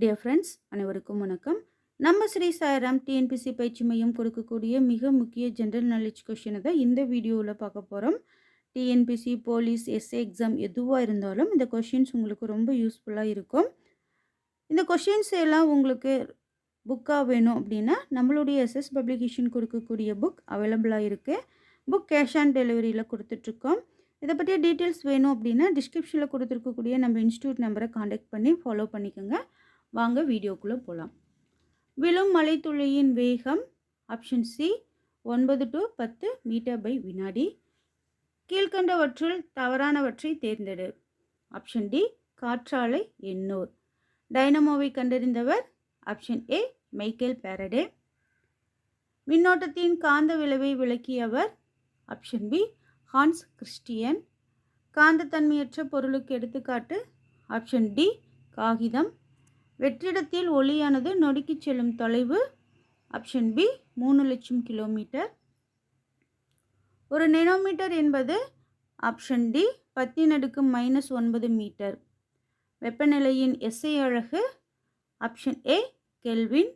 Dear friends அனைவருக்கும் வணக்கம். நம்ம ஸ்ரீ சாய்ராம் டிஎன்பிசி பயிற்சி மையம் கொடுக்கக்கூடிய மிக முக்கிய ஜென்ரல் நாலேஜ் கொஷினை தான் இந்த வீடியோவில் பார்க்க போகிறோம் டிஎன்பிசி போலீஸ் எஸ்ஏ எக்ஸாம் எதுவாக இருந்தாலும் இந்த கொஷின்ஸ் உங்களுக்கு ரொம்ப யூஸ்ஃபுல்லாக இருக்கும். இந்த கொஷின்ஸ் எல்லாம் உங்களுக்கு புக்காக வேணும் அப்படின்னா நம்மளுடைய எஸ்எஸ் பப்ளிகேஷன் கொடுக்கக்கூடிய புக் அவைலபிளாக இருக்குது புக் கேஷ் ஆன் டெலிவரியில் கொடுத்துட்ருக்கோம். இதை பற்றிய டீட்டெயில்ஸ் வேணும் அப்படின்னா டிஸ்கிரிப்ஷனில் கொடுத்துருக்கக்கூடிய நம்ம இன்ஸ்டியூட் நம்பரை காண்டாக்ட் பண்ணி ஃபாலோ பண்ணிக்கோங்க. வாங்க வீடியோக்குள்ளே போகலாம் விழும் மலைத்துளியின் வேகம் ஆப்ஷன் சி ஒன்பது டு பத்து மீட்டர் பை வினாடி. கீழ்கண்டவற்றுள் தவறானவற்றை தேர்ந்தெடு. ஆப்ஷன் டி காற்றாலை எண்ணூர். டைனமோவை கண்டறிந்தவர் ஆப்ஷன் ஏ மைக்கேல் பேரடே மின்னோட்டத்தின் காந்த விளைவை விளக்கியவர் ஆப்ஷன் பி ஹான்ஸ் கிறிஸ்டியன். காந்தத்தன்மையற்ற பொருளுக்கு எடுத்துக்காட்டு ஆப்ஷன் டி காகிதம். வெற்றிடத்தில் ஒளியானது நொடுக்கிச் செல்லும் தொலைவு ஆப்ஷன் பி மூணு லட்சம் கிலோமீட்டர் ஒரு நெனோமீட்டர் என்பது ஆப்ஷன் டி பத்தின் அடுக்கு மைனஸ் ஒன்பது மீட்டர் வெப்பநிலையின் எஸ்ஐ அழகு ஆப்ஷன் ஏ கெல்வின்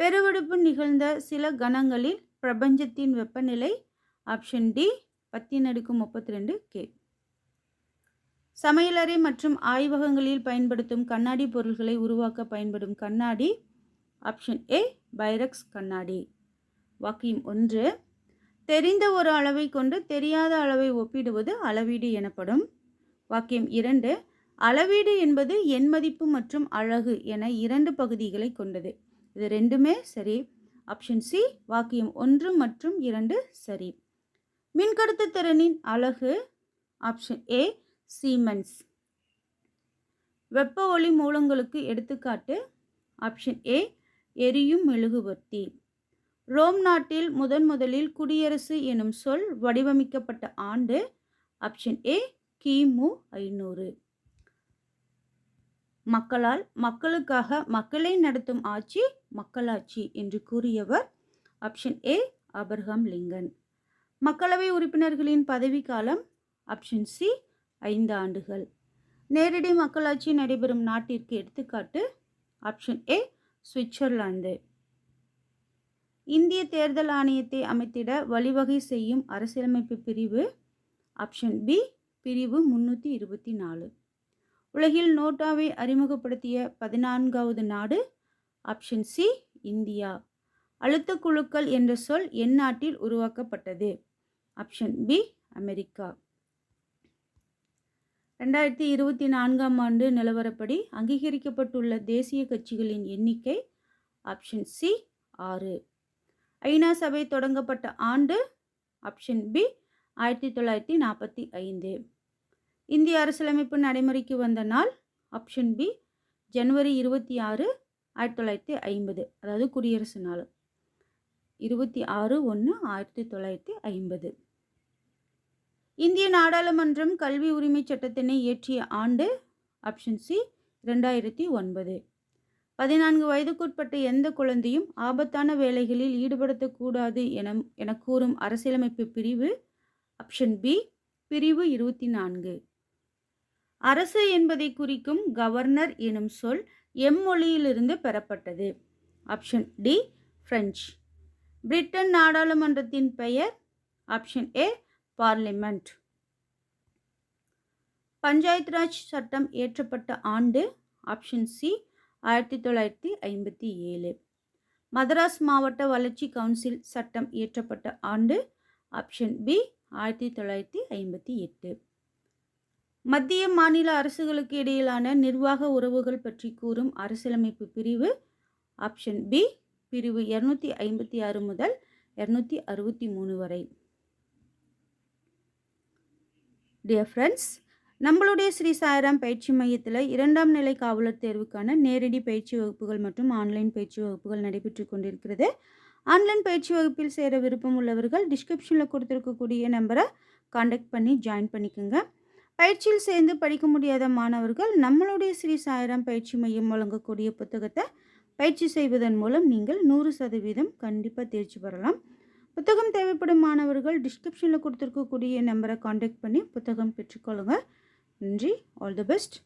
பெருவெடுப்பு நிகழ்ந்த சில கணங்களில் பிரபஞ்சத்தின் வெப்பநிலை ஆப்ஷன் டி பத்தின் அடுக்கு முப்பத்தி ரெண்டு கே சமையலறை மற்றும் ஆய்வகங்களில் பயன்படுத்தும் கண்ணாடி பொருள்களை உருவாக்க பயன்படும் கண்ணாடி ஆப்ஷன் ஏ பைரக்ஸ் கண்ணாடி. வாக்கியம் ஒன்று தெரிந்த ஒரு அளவை கொண்டு தெரியாத அளவை ஒப்பிடுவது அளவீடு எனப்படும். வாக்கியம் இரண்டு அளவீடு என்பது எண் மதிப்பு மற்றும் அழகு என இரண்டு பகுதிகளை கொண்டது. இது ரெண்டுமே சரி. ஆப்ஷன் சி வாக்கியம் ஒன்று மற்றும் இரண்டு சரி. மின்கடத்து திறனின் அழகு ஆப்ஷன் ஏ சீமென்ஸ் வெப்ப ஒளி மூலங்களுக்கு எடுத்துக்காட்டு ஆப்ஷன் ஏ எரியும் மெழுகுவர்த்தி. ரோம் நாட்டில் முதன் முதலில் குடியரசு எனும் சொல் வடிவமைக்கப்பட்ட ஆண்டு ஆப்ஷன் ஏ கிமு ஐநூறு. மக்களால் மக்களுக்காக மக்களை நடத்தும் ஆட்சி மக்களாட்சி என்று கூறியவர் ஆப்ஷன் ஏ அபர்ஹாம் லிங்கன் மக்களவை உறுப்பினர்களின் பதவிக்காலம் ஆப்ஷன் சி ஐந்து ஆண்டுகள். நேரடி மக்களாட்சி நடைபெறும் நாட்டிற்கு எடுத்துக்காட்டு ஆப்ஷன் ஏ சுவிட்சர்லாந்து இந்திய தேர்தல் ஆணையத்தை அமைத்திட வழிவகை செய்யும் அரசியலமைப்பு பிரிவு ஆப்ஷன் பி பிரிவு முன்னூற்றி இருபத்தி நாலு. உலகில் நோட்டாவை அறிமுகப்படுத்திய பதினான்காவது நாடு ஆப்ஷன் சி இந்தியா. அழுத்த குழுக்கள் என்ற சொல் எந்நாட்டில் உருவாக்கப்பட்டது ஆப்ஷன் பி அமெரிக்கா. ரெண்டாயிரத்தி இருபத்தி நான்காம் ஆண்டு நிலவரப்படி அங்கீகரிக்கப்பட்டுள்ள தேசிய கட்சிகளின் எண்ணிக்கை ஆப்ஷன் சி ஆறு. ஐநா சபை தொடங்கப்பட்ட ஆண்டு ஆப்ஷன் பி ஆயிரத்தி தொள்ளாயிரத்தி நாற்பத்தி ஐந்து. இந்திய அரசியலமைப்பு நடைமுறைக்கு வந்த நாள் ஆப்ஷன் பி ஜனவரி இருபத்தி ஆறு ஆயிரத்தி தொள்ளாயிரத்தி ஐம்பது அதாவது குடியரசு நாள். இருபத்தி ஆறு ஒன்று ஆயிரத்தி தொள்ளாயிரத்தி ஐம்பது. இந்திய நாடாளுமன்றம் கல்வி உரிமை சட்டத்தினை இயற்றிய ஆண்டு ஆப்ஷன் சி ரெண்டாயிரத்தி ஒன்பது. பதினான்கு வயதுக்குட்பட்ட எந்த குழந்தையும் ஆபத்தான வேலைகளில் ஈடுபடுத்தக்கூடாது என என கூறும் அரசியலமைப்பு பிரிவு ஆப்ஷன் பி பிரிவு இருபத்தி நான்கு. அரசு என்பதை குறிக்கும் கவர்னர் எனும் சொல் எம்மொழியிலிருந்து பெறப்பட்டது. ஆப்ஷன் டி பிரெஞ்சு பிரிட்டன் நாடாளுமன்றத்தின் பெயர் option A parliament. Panchayat Raj சட்டம் இயற்றப்பட்ட ஆண்டு ஆப்ஷன் சி ஆயிரத்தி தொள்ளாயிரத்தி ஐம்பத்தி ஏழு. மதராஸ் மாவட்ட வளர்ச்சி கவுன்சில் சட்டம் இயற்றப்பட்ட ஆண்டு ஆப்ஷன் பி ஆயிரத்தி தொள்ளாயிரத்தி ஐம்பத்தி எட்டு. மத்திய மாநில அரசுகளுக்கு இடையிலான நிர்வாக உறவுகள் பற்றி கூறும் அரசியலமைப்பு பிரிவு ஆப்ஷன் பி பிரிவு இரநூத்தி ஐம்பத்தி ஆறு முதல் இரநூத்தி அறுபத்தி மூணு வரை. டியர் ஃப்ரெண்ட்ஸ் நம்மளுடைய ஸ்ரீ சாய்ராம் பயிற்சி மையத்தில் இரண்டாம் நிலை காவலர் தேர்வுக்கான நேரடி பயிற்சி வகுப்புகள் மற்றும் ஆன்லைன் பயிற்சி வகுப்புகள் நடைபெற்று கொண்டிருக்கிறது. ஆன்லைன் பயிற்சி வகுப்பில் சேர விருப்பம் உள்ளவர்கள் டிஸ்கிரிப்ஷனில் கொடுத்துருக்கக்கூடிய நம்பரை காண்டாக்ட் பண்ணி ஜாயின் பண்ணிக்கோங்க. பயிற்சியில் சேர்ந்து படிக்க முடியாத மாணவர்கள் நம்மளுடைய ஸ்ரீ சாய்ராம் பயிற்சி மையம் வழங்கக்கூடிய புத்தகத்தை பயிற்சி செய்வதன் மூலம் நீங்கள் நூறு சதவீதம் கண்டிப்பாக தேர்ச்சி பெறலாம். புத்தகம் தேவைப்படும் மாணவர்கள் டிஸ்கிரிப்ஷனில் கொடுத்துருக்கக்கூடிய நம்பரை காண்டாக்ட் பண்ணி புத்தகம் பெற்றுக்கொள்ளுங்கள் நன்றி. All the best